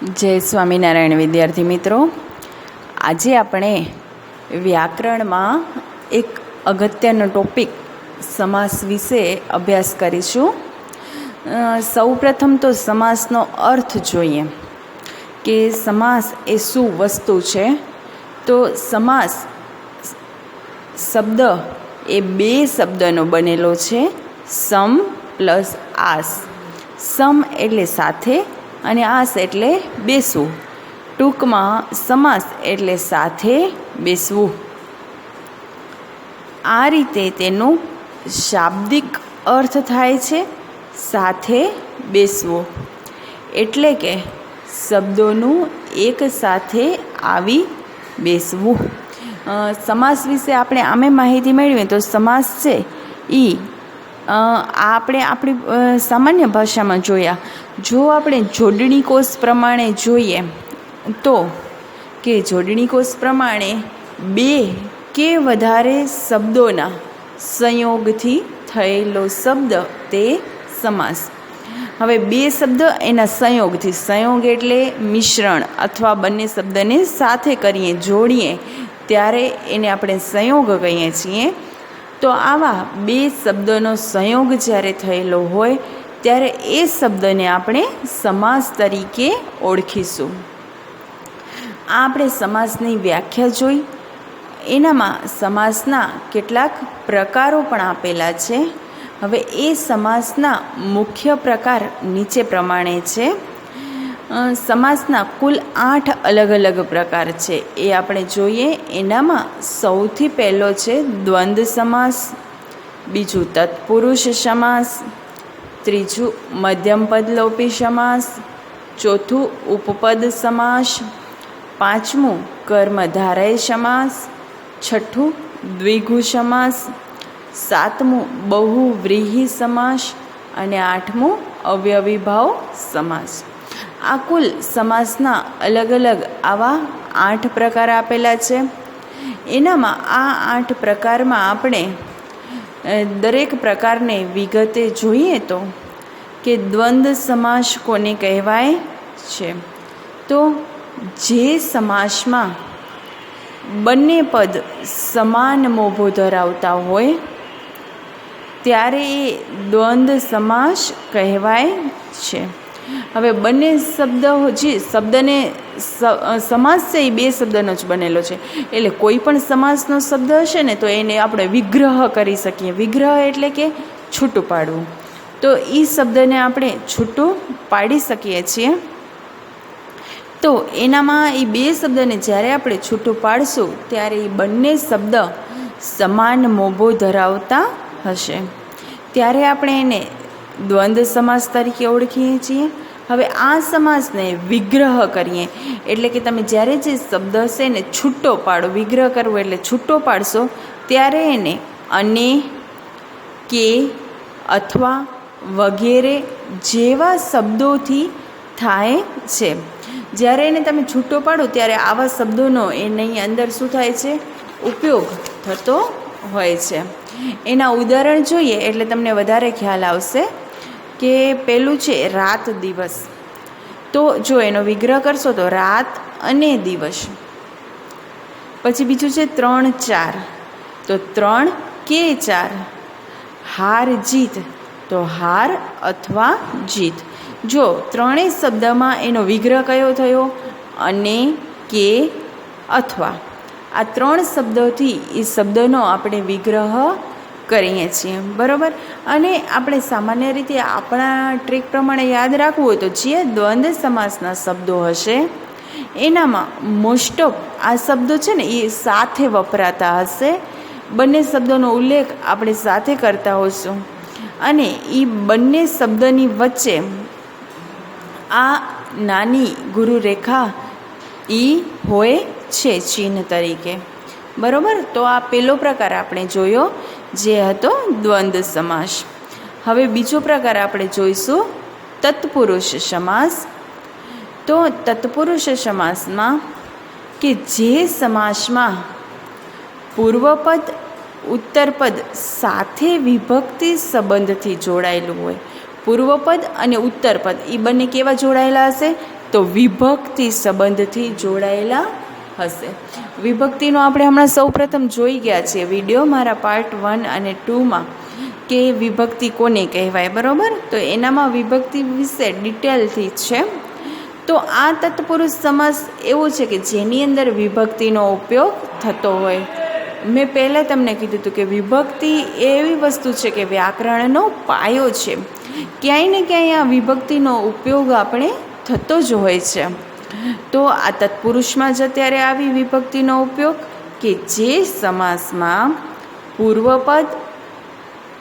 જય સ્વામિનારાયણ, વિદ્યાર્થી મિત્રો. આજે આપણે વ્યાકરણમાં એક અગત્યનો ટોપિક સમાસ વિશે અભ્યાસ કરીશું. સૌ સૌપ્રથમ તો સમાસનો અર્થ જોઈએ કે સમાસ એ શું વસ્તુ છે? તો સમાસ શબ્દ એ બે શબ્દનો બનેલો છે, સમ પ્લસ આસ. સમ એટલે સાથે અને આસ એટલે બેસવું. ટૂંકમાં સમાસ એટલે સાથે બેસવું. આ રીતે તેનું શાબ્દિક અર્થ થાય છે સાથે બેસવો. એટલે કે શબ્દોનું એક સાથે આવી બેસવું. સમાસ વિશે આપણે આમે માહિતી મેળવીએ તો સમાસ છે એ આપણે આપણી સામાન્ય ભાષામાં જોયા, જો આપણે જોડણી કોષ પ્રમાણે જોઈએ, તો કે જોડણી કોષ પ્રમાણે બે કે વધારે શબ્દોના સંયોગથી થયેલો શબ્દ તે સમાસ. હવે બે શબ્દ એના સંયોગથી, સંયોગ એટલે મિશ્રણ અથવા બંને શબ્દને સાથે કરીએ, જોડીએ, ત્યારે એને આપણે સંયોગ કહીએ છીએ. તો આવા બે શબ્દોનો સંયોગ જ્યારે થયેલો હોય, ત્યારે એ શબ્દને આપણે સમાસ તરીકે ઓળખીશું. આ આપણે સમાસની વ્યાખ્યા જોઈ. એનામાં સમાસના કેટલાક પ્રકારો પણ આપેલા છે. હવે એ સમાસના મુખ્ય પ્રકાર નીચે પ્રમાણે છે. સમાસના કુલ આઠ અલગ અલગ પ્રકાર છે. એ આપણે જોઈએ, એનામાં સૌથી પહેલો છે દ્વંદ્વ સમાસ, બીજું તત્પુરુષ સમાસ, ત્રીજું મધ્યમપદ લોપી સમાસ, ચોથું ઉપપદ સમાસ, પાંચમું કર્મધારય સમાસ, છઠ્ઠું દ્વિગુ સમાસ, સાતમું બહુવ્રીહી સમાસ અને આઠમું અવ્યવિભાવ સમાસ. આ કુલ સમાસના અલગ અલગ આવા આઠ પ્રકાર આપેલા છે. એનામાં આ આઠ પ્રકારમાં આપણે દરેક પ્રકારને વિગતે જોઈએ તો કે દ્વંદ્વ સમાસ કોને કહેવાય છે? તો જે સમાસમાં બંને પદ સમાન મોભો ધરાવતા હોય, ત્યારે એ દ્વંદ્વ સમાસ કહેવાય છે. હવે બંને શબ્દ જે શબ્દને સમાસ છે એ બે શબ્દનો જ બનેલો છે. એટલે કોઈ પણ સમાસનો શબ્દ હશે ને, તો એને આપણે વિગ્રહ કરી શકીએ. વિગ્રહ એટલે કે છૂટું પાડવું. તો એ શબ્દને આપણે છૂટું પાડી શકીએ છીએ. તો એનામાં એ બે શબ્દને જ્યારે આપણે છૂટું પાડશું, ત્યારે એ બંને શબ્દ સમાન મોભો ધરાવતા હશે. ત્યારે આપણે એને દ્વંદ્વ સમાસ તરીકે ઓળખીએ છીએ. હવે આ સમાસને વિગ્રહ કરીએ. એટલે કે તમે જ્યારે જે શબ્દ હશે એને છૂટો પાડો, વિગ્રહ કરવો એટલે છૂટો પાડશો, ત્યારે એને અને, કે અથવા વગેરે જેવા શબ્દોથી થાય છે. જ્યારે એને તમે છૂટો પાડો, ત્યારે આવા શબ્દોનો એની અંદર શું થાય છે? ઉપયોગ થતો હોય છે. એના ઉદાહરણ જોઈએ એટલે તમને વધારે ખ્યાલ આવશે. કે પેલું છે રાત દિવસ. તો જો એનો વિગ્રહ કરશો તો રાત અને દિવસ. પછી બીજું છે ત્રણ ચાર. તો ત્રણ કે ચાર? હાર જીત. તો હાર અથવા જીત. જો ત્રણેય શબ્દમાં એનો વિગ્રહ કયો થયો? અને, કે, અથવા. આ ત્રણ શબ્દોથી એ શબ્દનો આપણે વિગ્રહ કરીએ છીએ, બરાબર? અને આપણે સામાન્ય રીતે આપણા ટ્રીક પ્રમાણે યાદ રાખવું હોય તો જે દ્વંદ્વ સમાસના શબ્દો હશે, એનામાં મોસ્ટ ઓફ આ શબ્દો છે ને એ સાથે વપરાતા હશે. બંને શબ્દોનો ઉલ્લેખ આપણે સાથે કરતા હોઈશું. અને એ બંને શબ્દની વચ્ચે આ નાની ગુરુરેખા એ હોય છે ચિહ્ન તરીકે. બરાબર? તો આ પહેલો પ્રકાર આપણે જોયો. જે હતો દ્વંદ્વ સમાસ. હવે બીજો પ્રકાર આપણે જોઈશું, તત્પુરુષ સમાસ. તો તત્પુરુષ સમાસમાં કે જે સમાસમાં પૂર્વપદ, ઉત્તરપદ સાથે વિભક્તિ સંબંધથી જોડાયેલું હોય, પૂર્વપદ અને ઉત્તરપદ એ બંને કેવા જોડાયેલા હશે? તો વિભક્તિ સંબંધથી જોડાયેલા હશે. વિભક્તિનો આપણે હમણાં સૌપ્રથમ જોઈ ગયા છીએ વીડિયો મારા પાર્ટ વન અને ટુમાં કે વિભક્તિ કોને કહેવાય, બરાબર? તો એનામાં વિભક્તિ વિશે ડિટેલથી છે. તો આ તત્પુરુષ સમાસ એવો છે કે જેની અંદર વિભક્તિનો ઉપયોગ થતો હોય. મેં પહેલાં તમને કીધું હતું કે વિભક્તિ એવી વસ્તુ છે કે વ્યાકરણનો પાયો છે. ક્યાંય ને ક્યાંય આ વિભક્તિનો ઉપયોગ આપણે થતો જ હોય છે. તો આ તત્પુરુષમાં જ અત્યારે આવી વિભક્તિનો ઉપયોગ કે જે સમાસમાં પૂર્વપદ,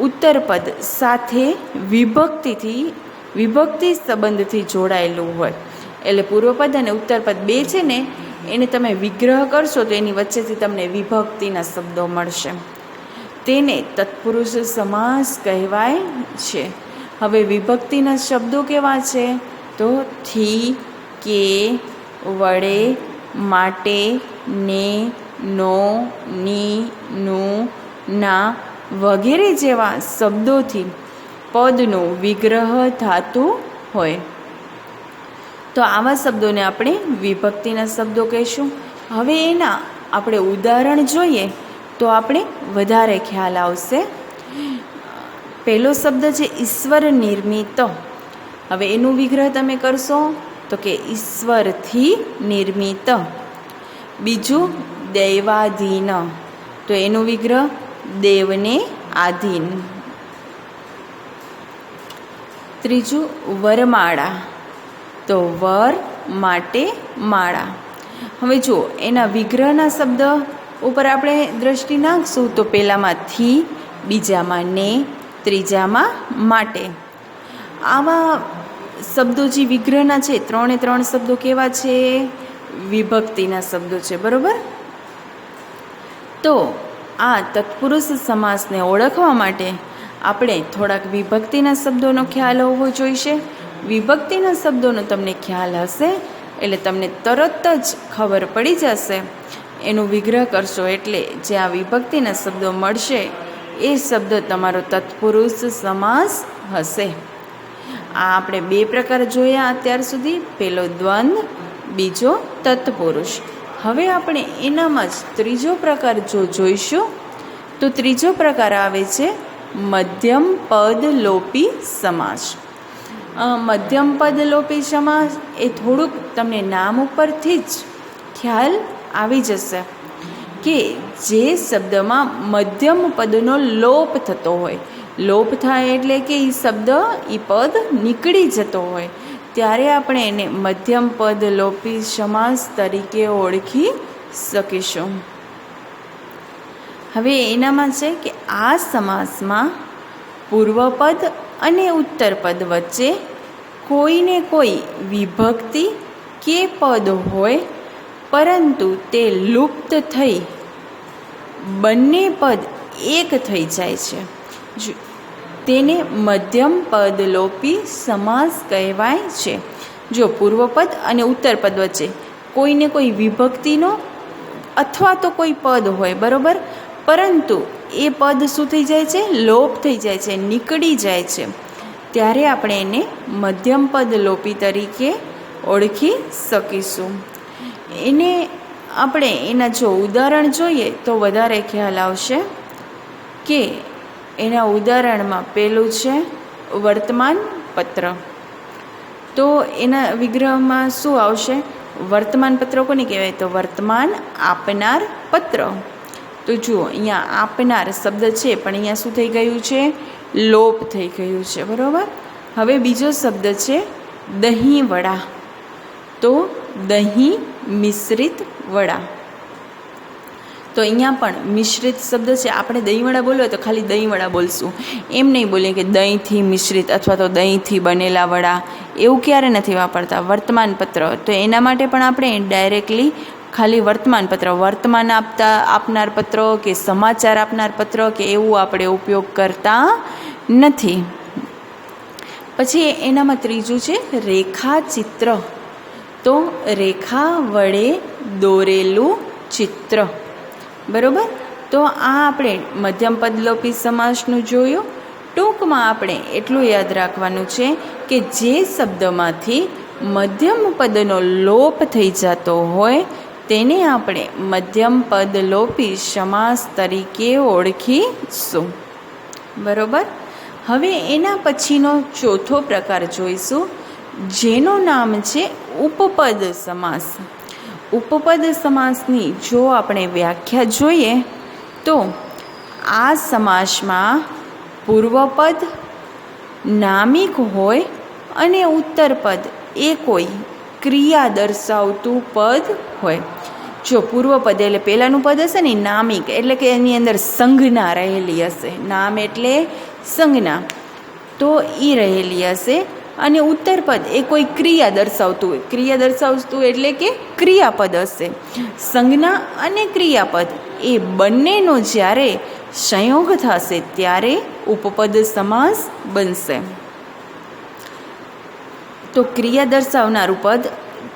ઉત્તરપદ સાથે વિભક્તિથી, વિભક્તિ સંબંધથી જોડાયેલું હોય. એટલે પૂર્વપદ અને ઉત્તરપદ બે છે ને, એને તમે વિગ્રહ કરશો તો એની વચ્ચેથી તમને વિભક્તિના શબ્દો મળશે. તેને તત્પુરુષ સમાસ કહેવાય છે. હવે વિભક્તિના શબ્દો કેવા છે? તો થી કે વડે માટે ને નો, ની, નું, ના વગેરે જેવા શબ્દોથી પદનો વિગ્રહ થતું હોય. તો આવા શબ્દોને આપણે વિભક્તિના શબ્દો કહીશું. હવે એના આપણે ઉદાહરણ જોઈએ તો આપણે વધારે ખ્યાલ આવશે. પહેલો શબ્દ છે ઈશ્વર નિર્મિત. હવે એનું વિગ્રહ તમે કરશો. તો કે ઈશ્વરથી નિર્મિત. બીજું દૈવાધીન. તો એનું વિગ્રહ દેવને આધીન. ત્રીજું વરમાળા. તો વર માટે માળા. હવે જુઓ, એના વિગ્રહના શબ્દ ઉપર આપણે દ્રષ્ટિ નાખશું તો પહેલામાં થી બીજામાં ને ત્રીજામાં માટે. આવા શબ્દો જે વિગ્રહના છે, ત્રણે ત્રણ શબ્દો કેવા છે? વિભક્તિના શબ્દો છે, બરાબર? તો આ તત્પુરુષ સમાસને ઓળખવા માટે આપણે થોડાક વિભક્તિના શબ્દોનો ખ્યાલ હોવો જોઈશે. વિભક્તિના શબ્દોનો તમને ખ્યાલ હશે, એટલે તમને તરત જ ખબર પડી જશે. એનું વિગ્રહ કરશો એટલે જે આ વિભક્તિના શબ્દો મળશે, એ શબ્દ તમારો તત્પુરુષ સમાસ હશે. આ આપણે બે પ્રકાર જોયા અત્યાર સુધી. પહેલો દ્વંદ, બીજો તત્પુરુષ. હવે આપણે એનામાં જ ત્રીજો પ્રકાર જો જોઈશું, તો ત્રીજો પ્રકાર આવે છે મધ્યમ પદ લોપી સમાસ. મધ્યમ પદ લોપી સમાસ એ થોડુંક તમને નામ ઉપરથી જ ખ્યાલ આવી જશે કે જે શબ્દમાં મધ્યમ પદનો લોપ થતો હોય. લોપ થાય એટલે કે એ શબ્દ એ પદ નીકળી જતો હોય. ત્યારે આપણે એને મધ્યમ પદ લોપી સમાસ તરીકે ઓળખી શકીશું. હવે એનામાં છે કે આ સમાસમાં પૂર્વપદ અને ઉત્તરપદ વચ્ચે કોઈને કોઈ વિભક્તિ કે પદ હોય, પરંતુ તે લુપ્ત થઈ, બંને પદ એક થઈ જાય છે. તેને મધ્યમ પદ લોપી સમાસ કહેવાય છે. જો પૂર્વપદ અને ઉત્તરપદ વચ્ચે કોઈને કોઈ વિભક્તિનો અથવા તો કોઈ પદ હોય, બરાબર? પરંતુ એ પદ શું થઈ જાય છે? લોપ થઈ જાય છે, નીકળી જાય છે. ત્યારે આપણે એને મધ્યમ પદ લોપી તરીકે ઓળખી શકીશું. એને આપણે એના જો ઉદાહરણ જોઈએ તો વધારે ખ્યાલ આવશે કે એના ઉદાહરણમાં પેલું છે વર્તમાન પત્ર તો એના વિગ્રહમાં શું આવશે? વર્તમાન પત્ર કોને કહેવાય? તો વર્તમાન આપનાર પત્ર. તો જુઓ, અહીંયા આપનાર શબ્દ છે, પણ અહીંયા શું થઈ ગયું છે? લોપ થઈ ગયું છે, બરાબર? હવે બીજો શબ્દ છે દહીં વડા તો દહીં મિશ્રિત વડા. તો અહીંયા પણ મિશ્રિત શબ્દ છે. આપણે દહીંવડા બોલવા તો ખાલી દહીંવડા બોલશું. એમ નહીં બોલીએ કે દહીંથી મિશ્રિત અથવા તો દહીંથી બનેલા વડા. એવું ક્યારે નથી વાપરતા. વર્તમાનપત્ર. તો એના માટે પણ આપણે ડાયરેક્ટલી ખાલી વર્તમાનપત્ર, વર્તમાન આપતા, આપનાર પત્રો કે સમાચાર આપનાર પત્રો કે એવું આપણે ઉપયોગ કરતા નથી. પછી એનામાં ત્રીજું છે રેખાચિત્ર. તો રેખા વડે દોરેલું ચિત્ર. બરાબર? તો આ આપણે મધ્યમ પદલોપી સમાસનું જોયું. ટૂંકમાં આપણે એટલું યાદ રાખવાનું છે કે જે શબ્દમાંથી મધ્યમ પદનો લોપ થઈ જતો હોય, તેને આપણે મધ્યમ પદ લોપી સમાસ તરીકે ઓળખીશું. બરાબર? હવે એના પછીનો ચોથો પ્રકાર જોઈશું, જેનું નામ છે ઉપપદ સમાસ. ઉપપદ સમાસની જો આપણે વ્યાખ્યા જોઈએ, તો આ સમાસમાં પૂર્વપદ નામિક હોય અને ઉત્તરપદ એ કોઈ ક્રિયા દર્શાવતું પદ હોય. જો પૂર્વપદ એટલે પહેલાંનું પદ હશે ને નામિક, એટલે કે એની અંદર સંજ્ઞા રહેલી હશે. નામ એટલે સંજ્ઞા. તો એ રહેલી હશે અને ઉત્તરપદ એ કોઈ ક્રિયા દર્શાવતું હોય. ક્રિયા દર્શાવતું એટલે કે ક્રિયાપદ હશે. સંજ્ઞા અને ક્રિયાપદ એ બંનેનો જ્યારે સંયોગ થશે ત્યારે ઉપપદ સમાસ બનશે. તો ક્રિયા દર્શાવનારું પદ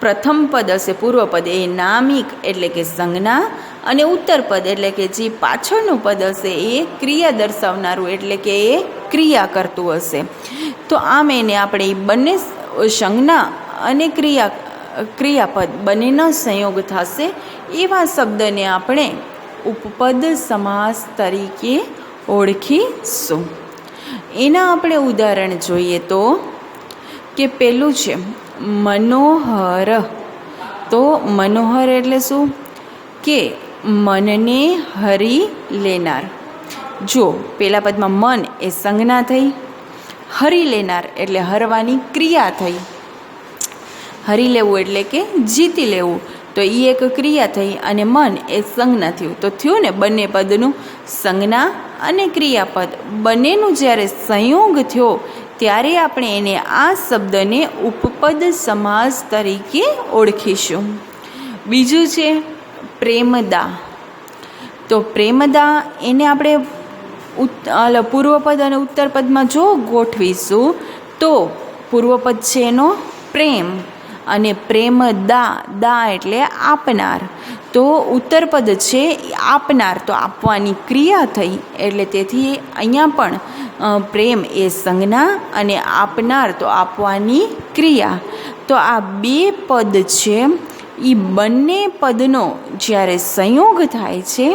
પ્રથમ પદ હશે પૂર્વપદ એ નામિક એટલે કે સંજ્ઞા અને ઉત્તરપદ એટલે કે જે પાછળનું પદ હશે એ ક્રિયા દર્શાવનારું એટલે કે એ ક્રિયા કરતું હશે. તો આમ એને આપણે બંને સંજ્ઞા અને ક્રિયા, ક્રિયાપદ બંનેનો સંયોગ થશે. એવા શબ્દને આપણે ઉપપદ સમાસ તરીકે ઓળખીશું. એના આપણે ઉદાહરણ જોઈએ તો, કે પેલું છે, મનોહર. તો મનોહર એટલે શું? કે મનને હરી લેનાર. જો પેલા પદમાં મન એ સંજ્ઞા થઈ, હરી લેનાર એટલે હરવાની ક્રિયા થઈ. હરી લેવું એટલે કે જીતી લેવું. તો એ એક ક્રિયા થઈ અને મન એ સંજ્ઞા થયું. તો થયું ને બંને પદનું સંજ્ઞા અને ક્રિયાપદ. બંનેનું જ્યારે સંયોગ થયો, ત્યારે આપણે એને આ શબ્દને ઉપપદ સમાસ તરીકે ઓળખીશું. બીજું છે પ્રેમદા. તો પ્રેમદા એને આપણે પૂર્વપદ અને ઉત્તરપદમાં જો ગોઠવીશું, તો પૂર્વપદ છે એનો પ્રેમ અને પ્રેમ દા દા એટલે આપનાર. તો ઉત્તરપદ છે આપનાર, તો આપવાની ક્રિયા થઈ એટલે તેથી અહીંયા પણ પ્રેમ એ સંજ્ઞા અને આપનાર, તો આપવાની ક્રિયા. તો આ બે પદ છે એ બંને પદનો જ્યારે સંયોગ થાય છે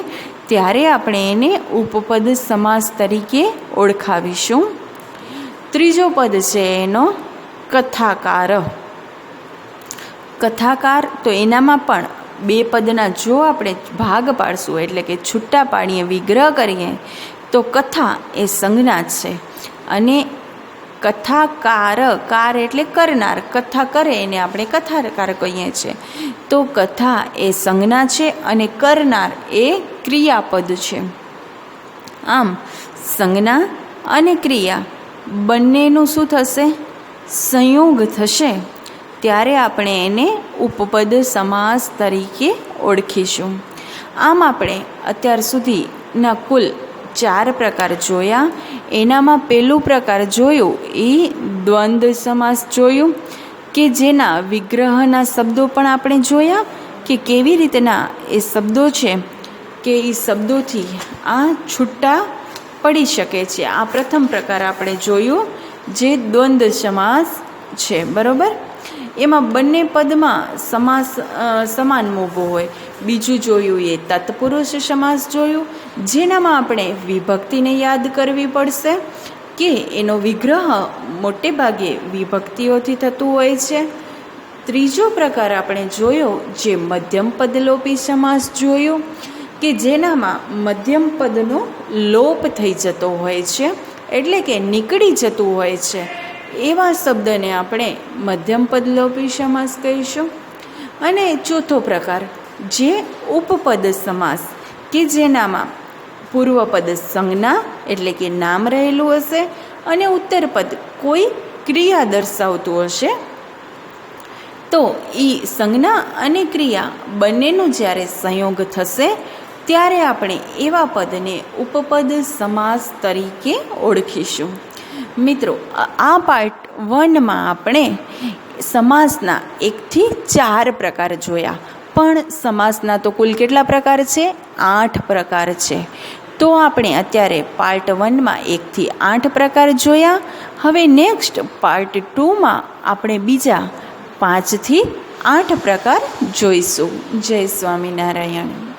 ત્યારે આપણે એને ઉપપદ સમાસ તરીકે ઓળખાવીશું. ત્રીજો પદ છે એનો કથાકાર. કથાકાર તો એનામાં પણ બે પદના જો આપણે ભાગ પાડશું, એટલે કે છૂટા પાડીએ, વિગ્રહ કરીએ, તો કથા એ સંજ્ઞા છે. અને કથાકાર, કાર એટલે કરનાર. કથા કરે એને આપણે કથાકાર કહીએ છીએ. તો કથા એ સંજ્ઞા છે અને કરનાર એ ક્રિયાપદ છે. આમ, સંજ્ઞા અને ક્રિયા બંનેનું શું થશે? સંયોગ થશે. ત્યારે આપણે એને ઉપપદ સમાસ તરીકે ઓળખીશું. આમ આપણે અત્યાર સુધીના કુલ ચાર પ્રકાર જોયા. એનામાં પહેલું પ્રકાર જોયું, એ દ્વંદ્વ સમાસ જોયું, કે જેના વિગ્રહના શબ્દો પણ આપણે જોયા, કે કેવી રીતના એ શબ્દો છે? કે એ શબ્દોથી આ છૂટા પડી શકે છે. આ પ્રથમ પ્રકાર આપણે જોયો જે દ્વંદ્વ સમાસ છે, બરાબર? એમાં બંને પદમાં સમાસ સમાન મોભો હોય. બીજું જોયું એ તત્પુરુષ સમાસ જોયું, જેનામાં આપણે વિભક્તિને યાદ કરવી પડશે કે એનો વિગ્રહ મોટે ભાગે વિભક્તિઓથી થતું હોય છે. ત્રીજો પ્રકાર આપણે જોયો જે મધ્યમ પદલોપી સમાસ જોયો કે જેનામાં મધ્યમ પદનો લોપ થઈ જતો હોય છે, એટલે કે નીકળી જતું હોય છે. એવા શબ્દને આપણે મધ્યમ પદલોપી સમાસ કહીશું. અને ચોથો પ્રકાર, જે ઉપપદ સમાસ, કે જેનામાં પૂર્વપદ સંજ્ઞા, એટલે કે નામ રહેલું હશે, અને ઉત્તરપદ કોઈ ક્રિયા દર્શાવતું હશે. તો એ સંજ્ઞા અને ક્રિયા બંનેનું જ્યારે સંયોગ થશે ત્યારે આપણે એવા પદને ઉપપદ સમાસ તરીકે ઓળખીશું. મિત્રો આ પાર્ટ વનમાં આપણે સમાસના એકથી ચાર પ્રકાર જોયા. પણ સમાસના તો કુલ કેટલા પ્રકાર છે? આઠ પ્રકાર છે. તો આપણે અત્યારે પાર્ટ વનમાં એકથી આઠ પ્રકાર જોયા. હવે નેક્સ્ટ પાર્ટ ટુમાં આપણે બીજા પાંચથી આઠ પ્રકાર જોઈશું. જય સ્વામિનારાયણ.